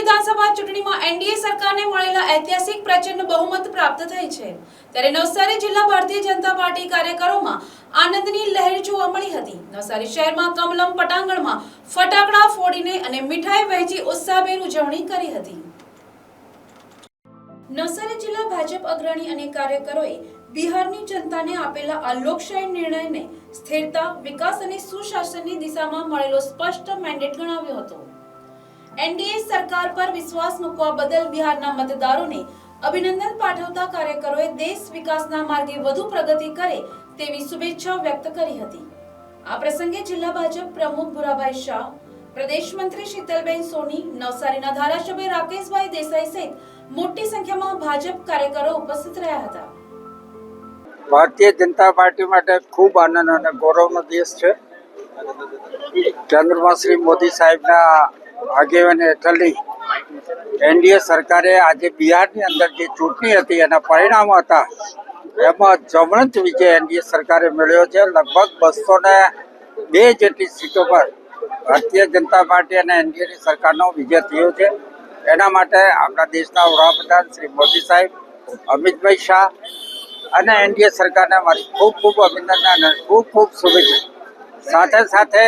વિધાનસભા ચૂંટણીમાં એનડીએ સરકારને મળેલા ઐતિહાસિક પ્રચંડ બહુમત પ્રાપ્ત થઈ છે. ત્યારે નવસારી જિલ્લા ભારતીય જનતા પાર્ટી કાર્યકરોમાં આનંદની લહેર જોવા મળી હતી. નવસારી શહેરમાં કમલમ પટાંગણમાં ફટાકડા ફોડીને અને મીઠાઈ વહેંચી ઉત્સાહભેર ઉજવણી કરી હતી. નવસારી જિલ્લા ભાજપ અગ્રણી અને કાર્યકરોએ બિહારની જનતાને આપેલા આ લોકશાહી નિર્ણયને સ્થિરતા, વિકાસ અને સુશાસનની દિશામાં મળેલો સ્પષ્ટ મેન્ડેટ ગણાવ્યો હતો. એનડીએ સરકાર પર વિશ્વાસ મૂકવા બદલ બિહારના મતદારોને અભિનંદન પાઠવતા કાર્યકરોએ દેશ વિકાસના માર્ગે વધુ પ્રગતિ કરે તેવી શુભેચ્છા વ્યક્ત કરી હતી. આ પ્રસંગે જિલ્લા ભાજપ પ્રમુખ ભુરાભાઈ શાહ, પ્રદેશ મંત્રી શીતલબેન સોની, નવસારીના ધારાસભ્ય રાકેશભાઈ દેસાઈ સહિત મોટી સંખ્યામાં ભાજપ કાર્યકરો ઉપસ્થિત રહ્યા હતા. ભારતીય જનતા પાર્ટી માટે ખૂબ આનંદ અને ગૌરવનો દિવસ છે. કેન્દ્રમાં શ્રી મોદી સાહેબના આગેવાની હેઠળની એનડીએ સરકારે આજે બિહારની અંદર જે ચૂંટણી હતી એના પરિણામો હતા, એમાં જમણત વિજય એનડીએ સરકારે મેળવ્યો છે. લગભગ બસો ને બે જેટલી સીટો પર ભારતીય જનતા પાર્ટી અને એનડીએની સરકારનો વિજય થયો છે. એના માટે આપણા દેશના વડાપ્રધાન શ્રી મોદી સાહેબ, અમિતભાઈ શાહ અને એનડીએ સરકારને મારી ખૂબ ખૂબ અભિનંદન અને ખૂબ ખૂબ શુભેચ્છા. સાથે સાથે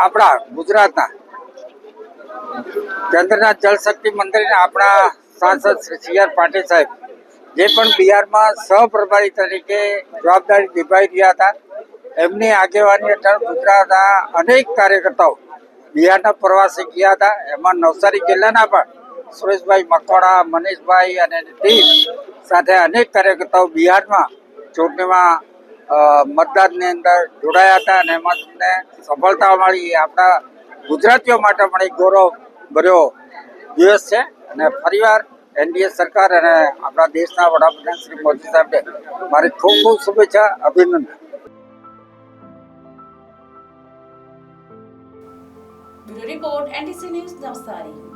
આપણા ગુજરાતના કેન્દ્રના જળશક્તિ મંત્રી આપણા સાંસદ શ્રી સી આર પાટીલ સાહેબ, જે પણ બિહારમાં સહપ્રભારી તરીકે જવાબદારી નિભાવી રહ્યા હતા, એમની આગેવાની હેઠળ ગુજરાતના અનેક કાર્યકર્તાઓ બિહારના પ્રવાસે ગયા હતા. એમાં નવસારી જિલ્લાના પણ સુરેશભાઈ મકવાણા, મનીષભાઈ અને ટીમ સાથે અનેક કાર્યકર્તાઓ બિહારમાં ચૂંટણીમાં મતદાનની અંદર જોડાયા હતા અને એમાં તમને સફળતા મળી. આપણા ગુજરાતીઓ માટે પણ એક ગૌરવ ભર્યો દિવસ છે અને ફરીવાર એનડીએ સરકાર અને આપણા દેશના વડાપ્રધાન શ્રી મોદી સાહેબને મારી ખૂબ ખૂબ શુભેચ્છા, અભિનંદન. Report NTC news Navsari.